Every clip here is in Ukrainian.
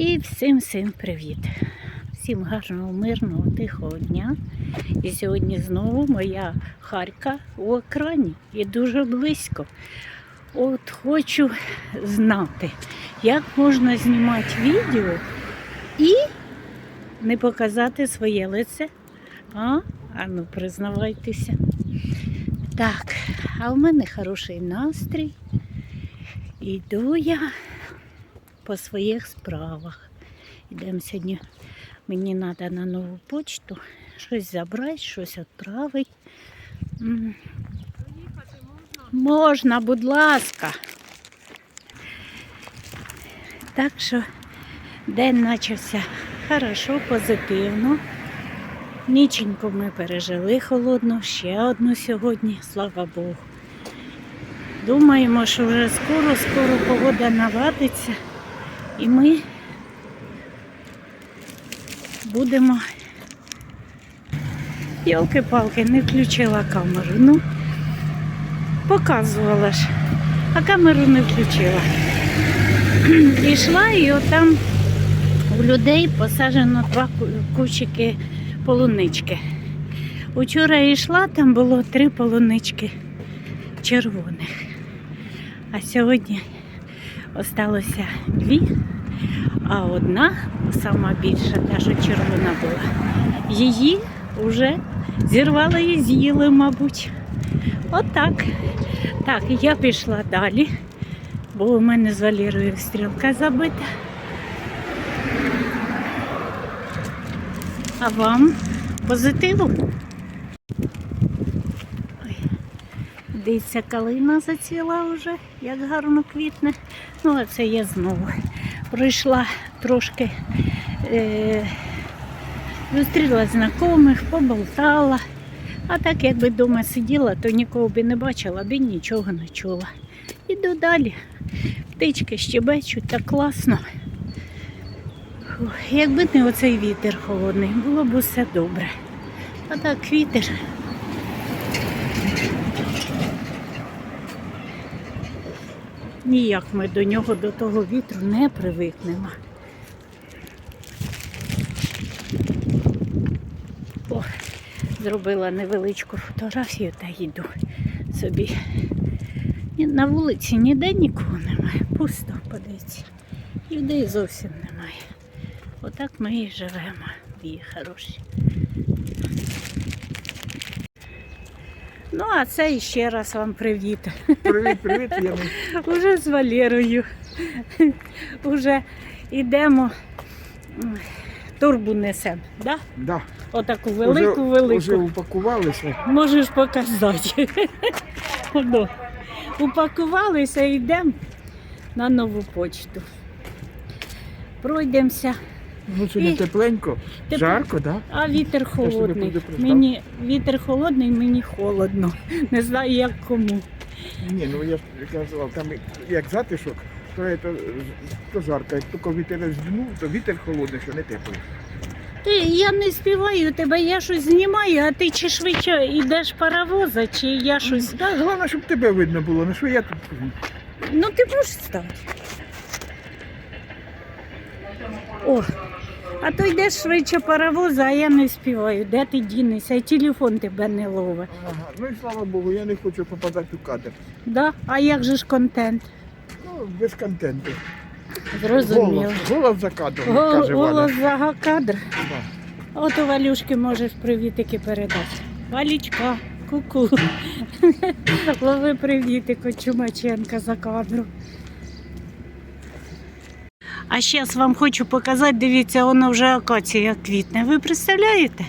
І всім всім привіт. Всім гарного, мирного, тихого дня. І сьогодні знову моя харка у екрані і дуже близько. От хочу знати, як можна знімати відео і не показати своє лице. А? А ну признавайтеся. Так, а в мене хороший настрій. Іду я по своїх справах. Йдемо сьогодні. Мені треба на нову почту щось забрати, щось відправити. М. Можна, будь ласка. Так що день почався хорошо, позитивно. Ніченько ми пережили холодно, ще одну сьогодні, слава Богу. Думаємо, що вже скоро-скоро погода наладиться і ми будемо. Йолки-палки, не включила камеру. Ну, показувала ж, а камеру не включила. Ішла і отам у людей посаджено два ку- кущики полунички. Учора йшла, там було три полунички червоних. А сьогодні осталося дві, а одна, сама більша, та що червона була, її вже зірвали і з'їли, мабуть. Отак. Так, я пішла далі, бо у мене з Валерою стрілка забита. А вам позитиву? Дивіться, калина зацвіла вже, як гарно квітне. Ну, а це я знову пройшла трошки, е, зустріла знайомих, поболтала. А так, якби вдома сиділа, то нікого би не бачила, би нічого не чула. Іду далі. Птички щебечуть, так класно. Якби не оцей вітер холодний, було б усе добре. А так вітер. Ніяк ми до нього, до того вітру не привикнемо. О, зробила невеличку фотографію та йду собі. На вулиці ніде нікого немає, пусто подивіться. Людей зовсім немає. Отак ми і живемо, мої хороші. Ну, а це ще раз вам привіт. Привіт, привіт, я Уже з Валерою. Уже йдемо, турбу несемо, да? да. Отаку велику, велику. Вже упакувалися. Можеш показати. Оно. Упакувалися і йдемо на нову почту. Пройдемося, Ну сьогодні І- тепленько, Теп- жарко, да? а вітер холодний. предупреждав. Мені вітер холодний, мені холодно. Не знаю як кому. Ні, ну я ж казав, там як затишок, то, це, то жарко. Як тільки вітер здмув, то вітер холодний, що не теплий. Ти я не співаю тебе, я щось знімаю, а ти чи швидше йдеш паровоза, чи я щось. Так, головне, щоб тебе видно було, ну що я тут. Ну ти можеш стати. О, а то йдеш швидше паровоза, а я не співаю. Де ти дінешся? І телефон тебе не ловить. Ага. Ну і слава Богу, я не хочу попадати у кадр. Да? А як же ж контент? Ну, без контенту. Зрозуміло. Голос, голос за кадром, Гол- каже Валя. Голос за кадр. Да. От у Валюшки можеш привітики передати. Валічка, ку-ку. Лови привітик від Чумаченка за кадром. А зараз вам хочу показати, дивіться, воно вже акація квітне. Ви представляєте?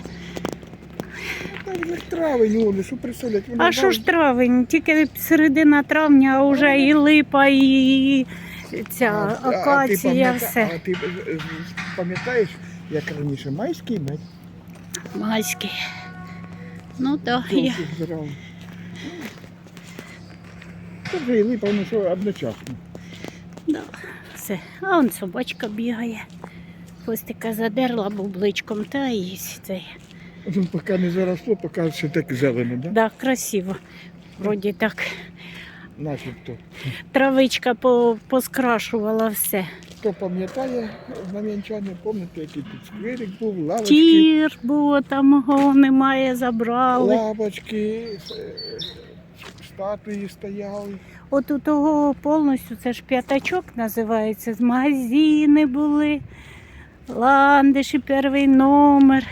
Травень, Олі, що представлять? Вона А що ж травень? Тільки середина травня, а вже і липа, і ця А- а ти акація, все. А ти е, е, пам'ятаєш, як раніше майський мед? Майський. Ну так, я. Це вже і липа, воно що одночасно. Да, все. А он собачка бігає. Хвостика задерла бубличком, та і їсть цей. Ну, поки не заросло, поки ще так зелено, да? Да, красиво. Вроді так. Начебто. Травичка по- поскрашувала все. хто пам'ятає, знам'янчани, пам'ятаєте, який тут скверик був, лавочки, Тір було там, його немає, забрали. лавочки, е, статуї стояли. От у того повністю це ж п'ятачок називається. Магазини були, ландиші, перший номер.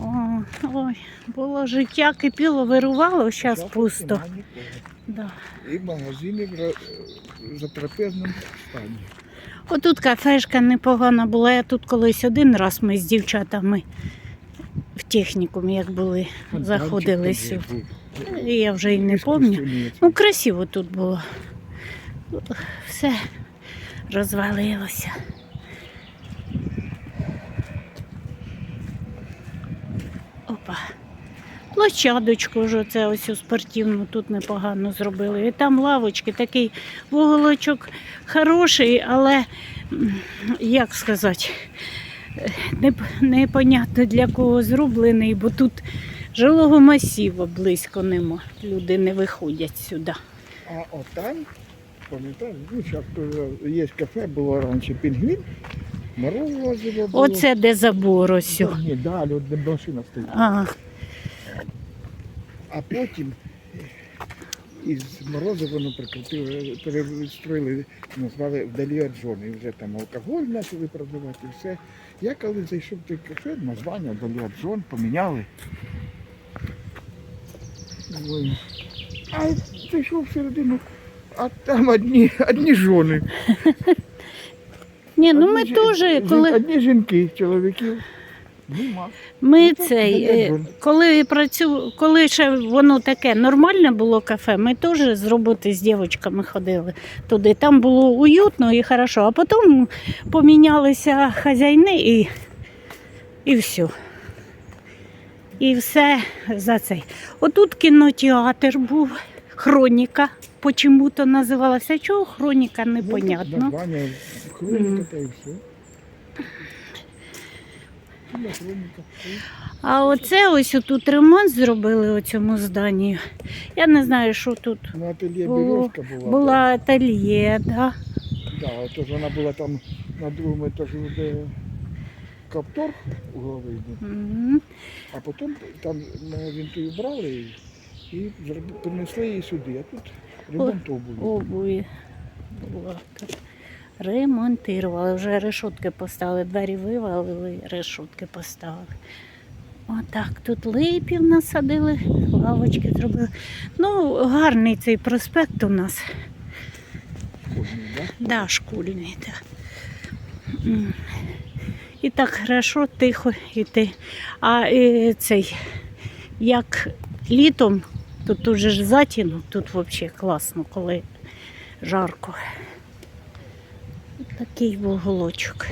О, ой, було життя кипіло, вирувало, зараз пусто. Да. І магазини в ра- затрапезному стані. Отут кафешка непогана була. Я тут колись один раз ми з дівчатами в технікумі, як були, заходили сюди. І Я вже й не пам'ятаю. Ну, красиво тут було. Все розвалилося. Опа. Площадочку вже це ось у спортивну тут непогано зробили. І там лавочки, такий вуголочок хороший, але як сказати, е, непонятно для кого зроблений, бо тут жилого масиву близько нема. Люди не виходять сюди. А от там, пам'ятаєш, ну, зараз є кафе, було раніше пінгвін, морозиво було. Оце де забор ось. Ні, далі, от де машина стоїть. А, А потім із морозива воно прикрутили, перестроїли, назвали вдалі від зони. І вже там алкоголь почали продавати і все. Я коли зайшов в той кафе, названня вдалі від зон поміняли. Ой. А зайшов всередину, а там одні, одні жони. ні, ну ми Одні жі- теж, коли Одні жінки, чоловіків. Нема. ми ну, цей, для е, коли працю, коли ще воно таке нормальне було кафе, ми теж з роботи з дівчатками ходили туди. Там було уютно і хорошо. А потім помінялися хазяїни і, і все. І все за цей. Отут кінотеатр був, хроніка. Почому-то називалася. Чого хроніка, Ну, непонятно. Хроніка та і все. Ну. А оце ось тут ремонт зробили у цьому зданні. Я не знаю, що тут. На ательє Було- була. Була ательє, да. Да, отож вона була там на другому етажі, де каптор угловий був. Мгм. А потім там магазин той брали і, і зроб- принесли її сюди. А тут ремонт. Була тут. Ремонтували, вже решетки поставили, двері вивалили, решетки поставили. Отак, тут липів насадили, лавочки зробили. Ну, гарний цей проспект у нас. Кожний, да? Да, школьний, так. І так хорошо, тихо йти. А е, цей, як літом, то тут же ж затіну, тут взагалі класно, коли жарко. Такий вуголочок.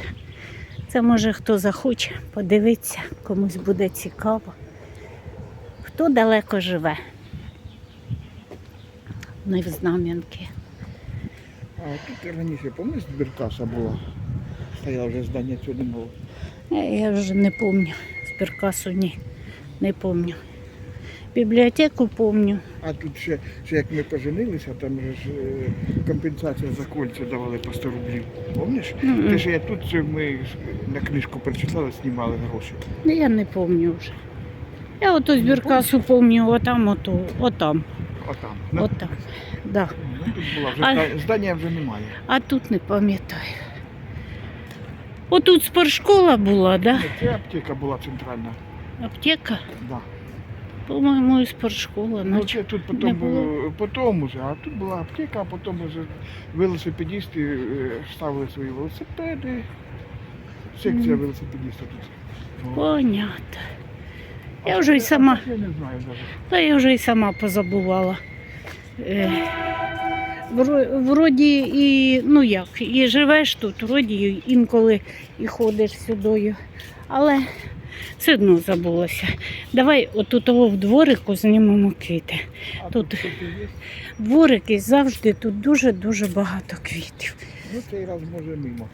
Це може хто захоче подивитися, комусь буде цікаво. Хто далеко живе. Не в Знам'янки. А тут раніше, пам'ятаєш, збіркаса була. Стояла вже здання цього не було. Е, Я вже не пам'ятаю. Збіркасу ні, не пам'ятаю. Бібліотеку пам'ятаю. А тут ще, ще як ми поженилися, там же ж е, компенсація за кольця давали по 100 рублів. Пам'ятаєш? Мгм. Те, що я тут це ми на книжку прочитали, знімали гроші. Ну, Я не пам'ятаю вже. Я ото збіркасу пам'ятаю, отам, ото, отам, Отам. Ну, отам. Да. ну, тут була вже А- зда- здання вже немає. А тут не пам'ятаю. Отут спортшкола була, да? Ну, Це аптека була центральна. Аптека, Да. по-моєму, і спортшкола. Ну, це тут не потім, було. е, потім уже, а тут була аптека, а потім вже велосипедисти е, ставили свої велосипеди. Секція велосипедистів тут. О. Понятно. Я вже й сама. Я не знаю навіть. Та я вже й сама позабувала. Е, Вроді і, ну як, і живеш тут, вроді інколи і ходиш сюдою. Але все одно забулося. Давай отут в дворику знімемо квіти. Тут. Дворики завжди тут дуже-дуже багато квітів. Ну цей раз може мимо.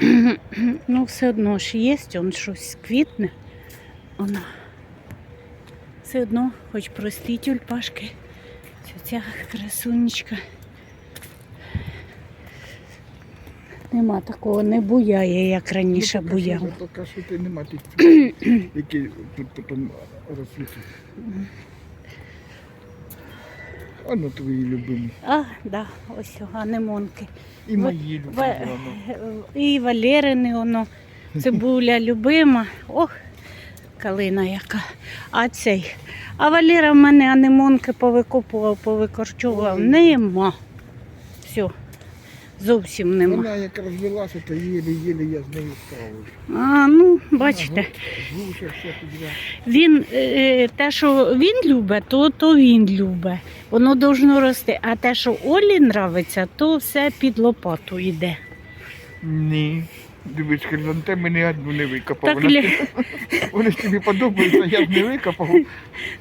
Ну, все одно ж є, он щось квітне. Воно. Все одно, хоч прості тюльпашки. Ця красунечка. Нема такого, не буяє, як раніше ну, що- буяв. Ти нема тих які тут потім розцвітуть. А ну твої любимі. А, да, ось анемонки. І мої любимі. Воно. І Валерини, воно, цибуля любима. Ох, калина яка. А цей. А Валера в мене анемонки повикопував, повикорчував. Нема. Все. Зовсім нема. Вона як розвелася, то єлі-єлі я з нею справився. А, ну, бачите. Гуся, все підряд. Він е, те, що він любить, то, то він любить. Воно должно рости. А те, що Олі нравиться, то все під лопату йде. Ні. Дивись, хризантеми ні одну не викопав. Так, Вона- Вони ж тобі подобаються, я ж не викопав.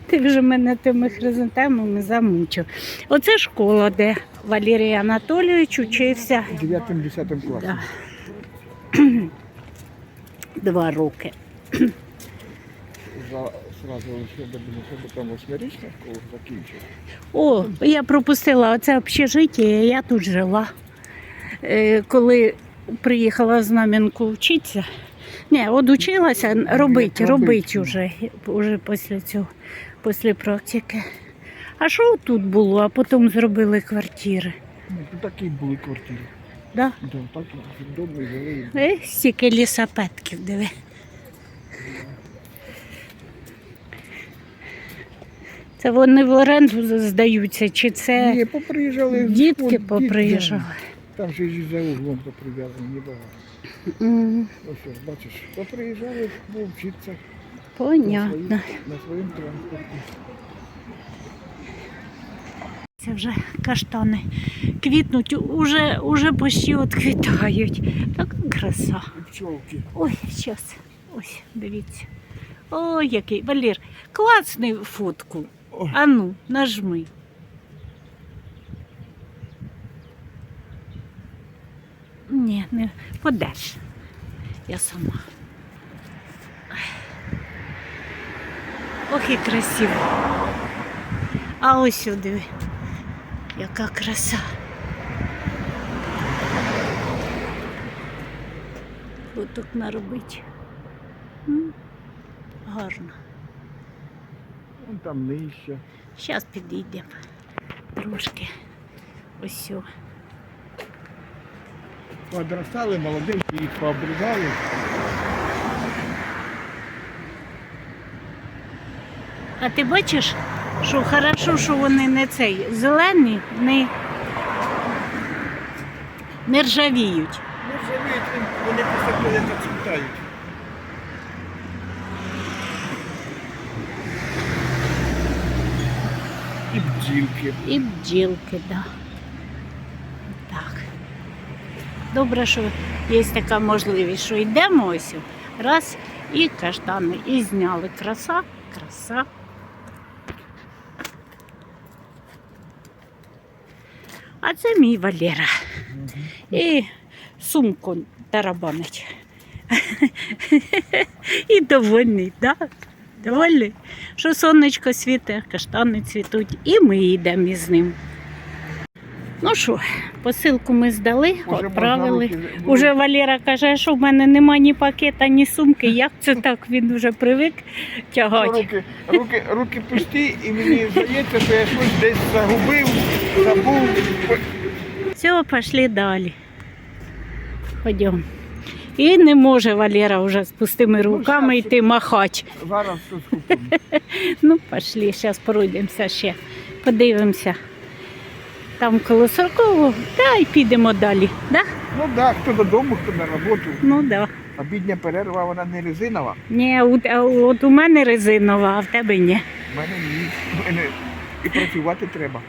ти вже мене тими хризантемами замучив. Оце школа, де Валерій Анатолійович учився 9-10 класі. Да. два роки. За, сразу ще до себе там восьмирічна школа закінчив. О, я пропустила оце общежиття, я тут жила. Е, Коли приїхала в Знам'янку вчитися. Ні, от училася робити, робити вже, вже після цього, після практики. А що тут було, а потім зробили квартири. Ну, такі були квартири. Да? Да, так і жили. Е, стільки лісопедків, диви. Це вони в оренду здаються, чи це Ні, поприїжджали. дітки от, поприїжджали? Там же і за углом поприв'язані небагато. М, Ось бачиш, поприїжджали ну, вчитися на, Понятно. своїм- на своїм транспорті. Це вже каштани квітнуть, уже, уже почти відквітають. Так краса. І пчолки. Ой, зараз. Ось, дивіться. Ой, який. Валір, класний фотку. Ой. А ну, нажми. Ні, не подеш. Я сама. Ох, і красиво. А ось сюди. Яка краса. Фоток наробити. Гарно. Вон там нижче. Зараз підійдемо трошки. Ось. Подростали, молоденькі їх пообрізали. А ти бачиш, що хорошо, що вони не цей зелені, не, не ржавіють. Ну, живуть, вони просто коли зацвітають. І бджілки. І бджілки, да. Так. Добре, що є така можливість, що йдемо ось, раз і каштани, і зняли. Краса, краса. А це мій Валера. І сумку тарабанить. І довольний, так? Довольний, що сонечко світе, каштани цвітуть, і ми йдемо із ним. Ну що, посилку ми здали, Уже відправили. можна Уже Валера каже, що в мене нема ні пакета, ні сумки. Як це так? Він вже привик тягати. Руки, руки, руки пусті, і мені здається, що я щось десь загубив, забув. Все, пішли далі. Ходімо. І не може Валера вже з пустими руками щас. йти махати. Зараз все скупимо. Ну, пішли, зараз пройдемося ще, подивимося. Там коло сорокового, та й підемо далі. Да? Ну так, да, хто додому, хто на роботу. Ну да. Обідня перерва, вона не резинова. Ні, от, от у мене резинова, а в тебе ні. У мене ні. У мене і працювати треба.